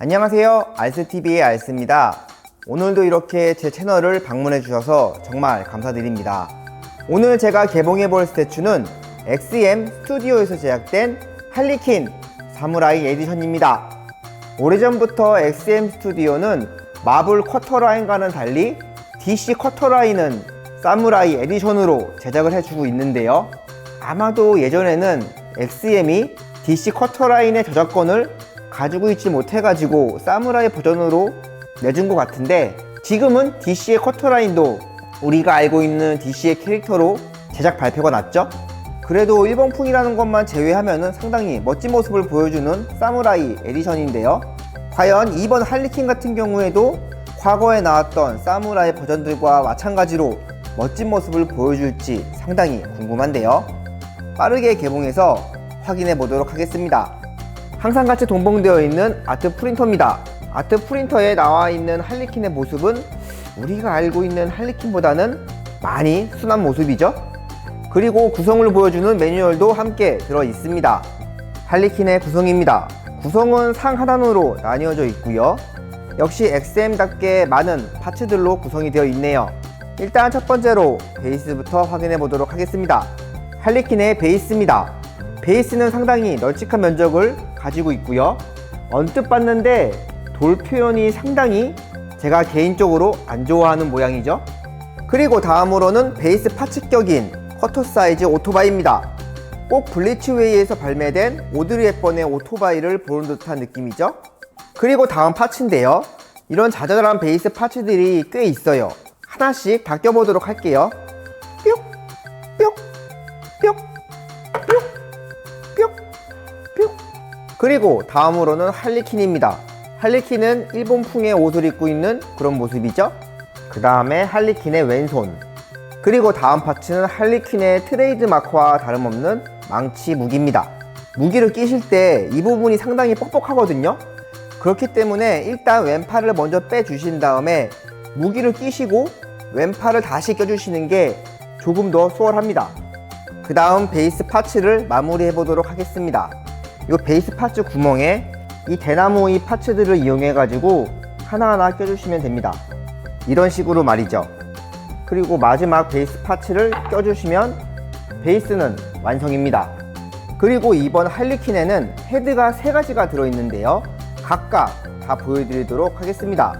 안녕하세요. 알스TV의 알스입니다. 오늘도 이렇게 제 채널을 방문해 주셔서 정말 감사드립니다. 오늘 제가 개봉해 볼 스태츄는 XM 스튜디오에서 제작된 할리퀸 사무라이 에디션입니다. 오래전부터 XM 스튜디오는 마블 쿼터라인과는 달리 DC 쿼터라인은 사무라이 에디션으로 제작을 해주고 있는데요. 아마도 예전에는 XM이 DC 쿼터라인의 저작권을 가지고 있지 못해가지고 사무라이 버전으로 내준 것 같은데 지금은 DC의 쿼터라인도 우리가 알고 있는 DC의 캐릭터로 제작 발표가 났죠? 그래도 일본풍이라는 것만 제외하면 상당히 멋진 모습을 보여주는 사무라이 에디션인데요. 과연 이번 할리퀸 같은 경우에도 과거에 나왔던 사무라이 버전들과 마찬가지로 멋진 모습을 보여줄지 상당히 궁금한데요. 빠르게 개봉해서 확인해 보도록 하겠습니다. 항상 같이 동봉되어 있는 아트 프린터입니다. 아트 프린터에 나와 있는 할리퀸의 모습은 우리가 알고 있는 할리퀸보다는 많이 순한 모습이죠. 그리고 구성을 보여주는 매뉴얼도 함께 들어 있습니다. 할리퀸의 구성입니다. 구성은 상 하단으로 나뉘어져 있고요. 역시 XM답게 많은 파츠들로 구성이 되어 있네요. 일단 첫 번째로 베이스부터 확인해 보도록 하겠습니다. 할리퀸의 베이스입니다. 베이스는 상당히 널찍한 면적을 가지고 있고요. 언뜻 봤는데 돌 표현이 상당히 제가 개인적으로 안 좋아하는 모양이죠. 그리고 다음으로는 베이스 파츠격인 커터 사이즈 오토바이입니다. 꼭 블리츠웨이에서 발매된 오드리 헵번의 오토바이를 보는 듯한 느낌이죠. 그리고 다음 파츠인데요. 이런 자잘한 베이스 파츠들이 꽤 있어요. 하나씩 다 껴보도록 할게요. 그리고 다음으로는 할리퀸입니다. 할리퀸은 일본풍의 옷을 입고 있는 그런 모습이죠. 그 다음에 할리퀸의 왼손. 그리고 다음 파츠는 할리퀸의 트레이드 마크와 다름없는 망치 무기입니다. 무기를 끼실 때 이 부분이 상당히 뻑뻑하거든요. 그렇기 때문에 일단 왼팔을 먼저 빼주신 다음에 무기를 끼시고 왼팔을 다시 껴주시는 게 조금 더 수월합니다. 그 다음 베이스 파츠를 마무리해 보도록 하겠습니다. 이 베이스 파츠 구멍에 이 대나무 이 파츠들을 이용해 가지고 하나하나 껴주시면 됩니다. 이런 식으로 말이죠. 그리고 마지막 베이스 파츠를 껴주시면 베이스는 완성입니다. 그리고 이번 할리퀸에는 헤드가 세 가지가 들어있는데요. 각각 다 보여드리도록 하겠습니다.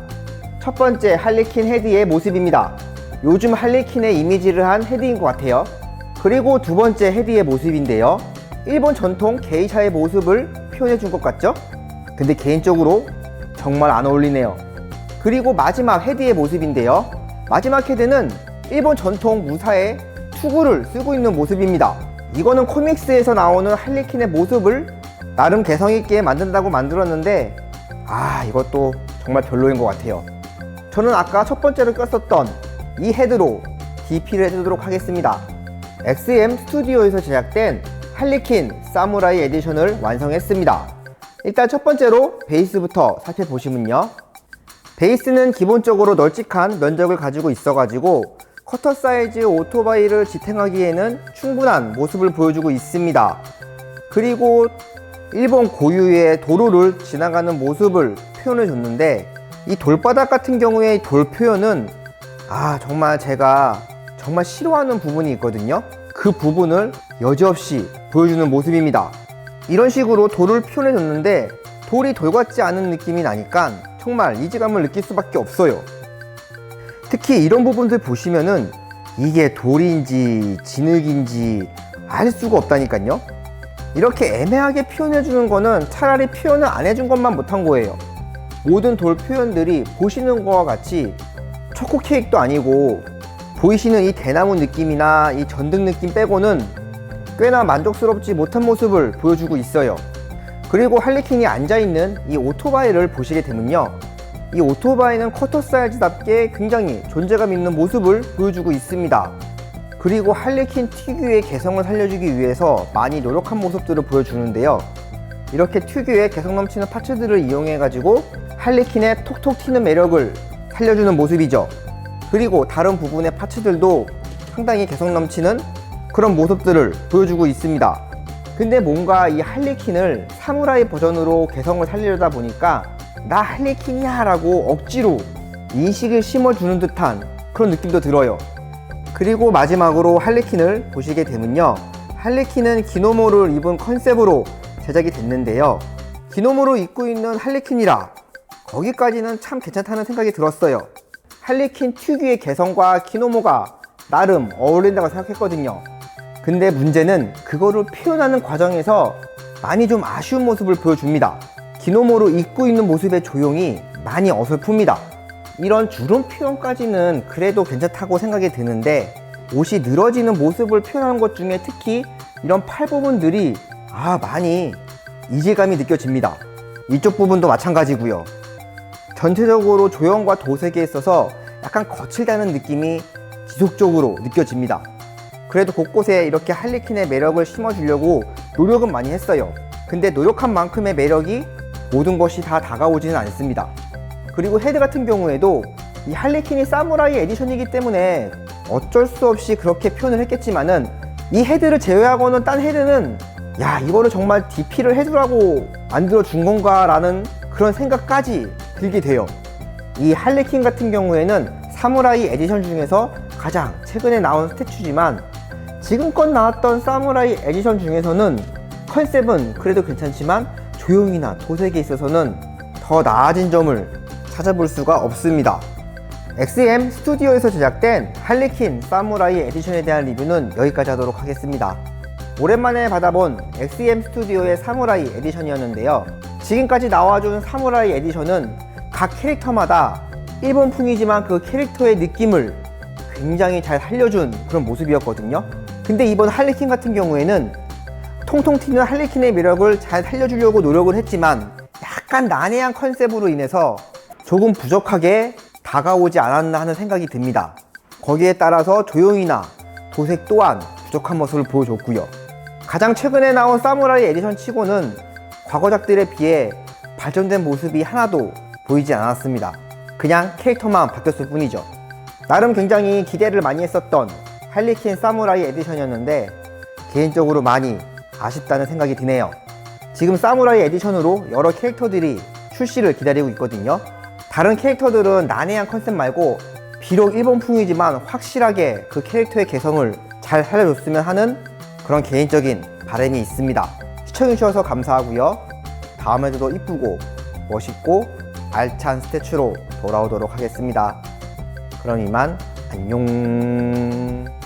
첫 번째 할리퀸 헤드의 모습입니다. 요즘 할리퀸의 이미지를 한 헤드인 것 같아요. 그리고 두 번째 헤드의 모습인데요. 일본 전통 게이샤의 모습을 표현해 준 것 같죠? 근데 개인적으로 정말 안 어울리네요. 그리고 마지막 헤드의 모습인데요. 마지막 헤드는 일본 전통 무사의 투구를 쓰고 있는 모습입니다. 이거는 코믹스에서 나오는 할리퀸의 모습을 나름 개성 있게 만든다고 만들었는데 아 이것도 정말 별로인 것 같아요. 저는 아까 첫 번째로 꼈었던 이 헤드로 DP를 해주도록 하겠습니다. XM 스튜디오에서 제작된 할리퀸 사무라이 에디션을 완성했습니다. 일단 첫 번째로 베이스부터 살펴보시면요. 베이스는 기본적으로 널찍한 면적을 가지고 있어가지고 커터 사이즈 오토바이를 지탱하기에는 충분한 모습을 보여주고 있습니다. 그리고 일본 고유의 도로를 지나가는 모습을 표현해 줬는데 이 돌바닥 같은 경우에 돌 표현은 아 정말 제가 정말 싫어하는 부분이 있거든요. 그 부분을 여지없이 보여주는 모습입니다. 이런 식으로 돌을 표현해 줬는데 돌이 돌 같지 않은 느낌이 나니까 정말 이질감을 느낄 수밖에 없어요. 특히 이런 부분들 보시면은 이게 돌인지 진흙인지 알 수가 없다니까요. 이렇게 애매하게 표현해 주는 거는 차라리 표현을 안 해준 것만 못한 거예요. 모든 돌 표현들이 보시는 거와 같이 초코 케이크도 아니고 보이시는 이 대나무 느낌이나 이 전등 느낌 빼고는 꽤나 만족스럽지 못한 모습을 보여주고 있어요. 그리고 할리퀸이 앉아있는 이 오토바이를 보시게 되면요. 이 오토바이는 쿼터 사이즈답게 굉장히 존재감 있는 모습을 보여주고 있습니다. 그리고 할리퀸 특유의 개성을 살려주기 위해서 많이 노력한 모습들을 보여주는데요. 이렇게 특유의 개성 넘치는 파츠들을 이용해 가지고 할리퀸의 톡톡 튀는 매력을 살려주는 모습이죠. 그리고 다른 부분의 파츠들도 상당히 개성 넘치는 그런 모습들을 보여주고 있습니다. 근데 뭔가 이 할리퀸을 사무라이 버전으로 개성을 살리려다 보니까 나 할리퀸이야 라고 억지로 인식을 심어주는 듯한 그런 느낌도 들어요. 그리고 마지막으로 할리퀸을 보시게 되면요. 할리퀸은 기노모를 입은 컨셉으로 제작이 됐는데요. 기노모로 입고 있는 할리퀸이라 거기까지는 참 괜찮다는 생각이 들었어요. 할리퀸 특유의 개성과 기노모가 나름 어울린다고 생각했거든요. 근데 문제는 그거를 표현하는 과정에서 많이 좀 아쉬운 모습을 보여줍니다. 기노모로 입고 있는 모습의 조용히 많이 어설픕니다. 이런 주름 표현까지는 그래도 괜찮다고 생각이 드는데 옷이 늘어지는 모습을 표현하는 것 중에 특히 이런 팔 부분들이 아 많이 이질감이 느껴집니다. 이쪽 부분도 마찬가지고요. 전체적으로 조형과 도색에 있어서 약간 거칠다는 느낌이 지속적으로 느껴집니다. 그래도 곳곳에 이렇게 할리퀸의 매력을 심어주려고 노력은 많이 했어요. 근데 노력한 만큼의 매력이 모든 것이 다 다가오지는 않습니다. 그리고 헤드 같은 경우에도 이 할리퀸이 사무라이 에디션이기 때문에 어쩔 수 없이 그렇게 표현을 했겠지만은 이 헤드를 제외하고는 딴 헤드는 야 이거를 정말 DP를 해두라고 만들어 준 건가 라는 그런 생각까지 들게 돼요 이 할리퀸 같은 경우에는 사무라이 에디션 중에서 가장 최근에 나온 스태츄지만 지금껏 나왔던 사무라이 에디션 중에서는 컨셉은 그래도 괜찮지만 조형이나 도색에 있어서는 더 나아진 점을 찾아볼 수가 없습니다. XM 스튜디오에서 제작된 할리퀸 사무라이 에디션에 대한 리뷰는 여기까지 하도록 하겠습니다. 오랜만에 받아본 XM 스튜디오의 사무라이 에디션이었는데요. 지금까지 나와준 사무라이 에디션은 각 캐릭터마다 일본풍이지만 그 캐릭터의 느낌을 굉장히 잘 살려준 그런 모습이었거든요. 근데 이번 할리퀸 같은 경우에는 통통 튀는 할리퀸의 매력을 잘 살려주려고 노력을 했지만 약간 난해한 컨셉으로 인해서 조금 부족하게 다가오지 않았나 하는 생각이 듭니다. 거기에 따라서 조형이나 도색 또한 부족한 모습을 보여줬고요. 가장 최근에 나온 사무라이 에디션 치고는 과거작들에 비해 발전된 모습이 하나도 보이지 않았습니다. 그냥 캐릭터만 바뀌었을 뿐이죠. 나름 굉장히 기대를 많이 했었던 할리퀸 사무라이 에디션이었는데 개인적으로 많이 아쉽다는 생각이 드네요. 지금 사무라이 에디션으로 여러 캐릭터들이 출시를 기다리고 있거든요. 다른 캐릭터들은 난해한 컨셉 말고 비록 일본풍이지만 확실하게 그 캐릭터의 개성을 잘 살려줬으면 하는 그런 개인적인 바람이 있습니다. 시청해주셔서 감사하고요. 다음에도 이쁘고 멋있고 알찬 스태츄로 돌아오도록 하겠습니다. 그럼 이만 안녕.